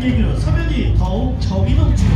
계기로 서면이 더욱 넘치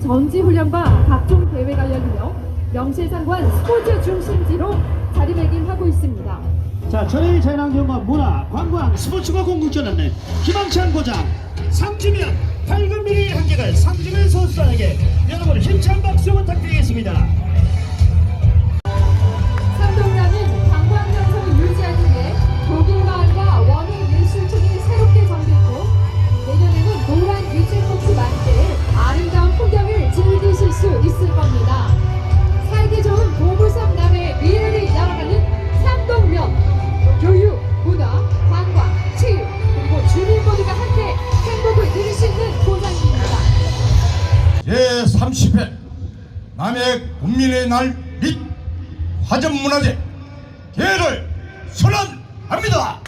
전지훈련과 각종 대회가 열리며 명실상부한 스포츠 중심지로 자리매김하고 있습니다. 자, 저희 자연환경과 문화, 관광, 스포츠가 공국전하는 희망찬 고장 상주면 밝은 미래의 한계가 상주면 선수단에게 여러분 힘찬 박수 부탁드리겠습니다. 제30회 남해 국민의 날 및 화전문화제 개를 선언합니다.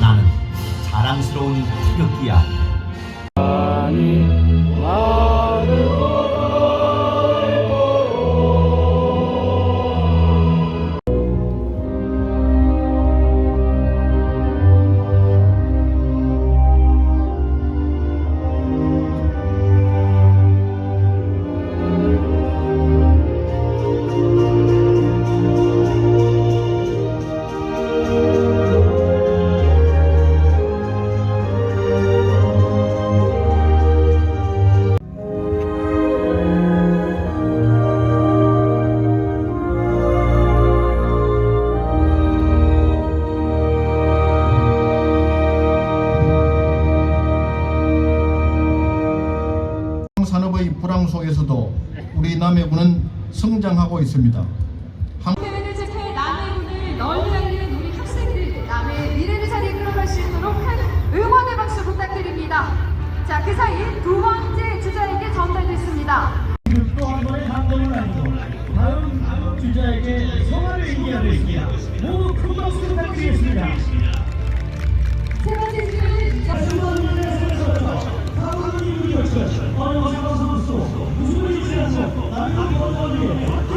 나는 자랑스러운 태극기야. 산업 의 불황 속에서도 우리 남해군은 성장하고 있습니다. 대회를 집회 남해군을 널리 알리는 우리 학생들 남해의 미래를 잘 이끌어갈 수 있도록 큰 응원의 박수 부탁드립니다. 자, 그 사이 두 번째 주자에게 전달됐습니다. 또한 번의 감동을 나누고 다음 주자에게 성화를 인계하겠습니다. 모두 큰 박수 부탁드리겠습니다. 세 번째 주자는 しかし、あの、お邪魔すると、無理してやると、何も言わないで。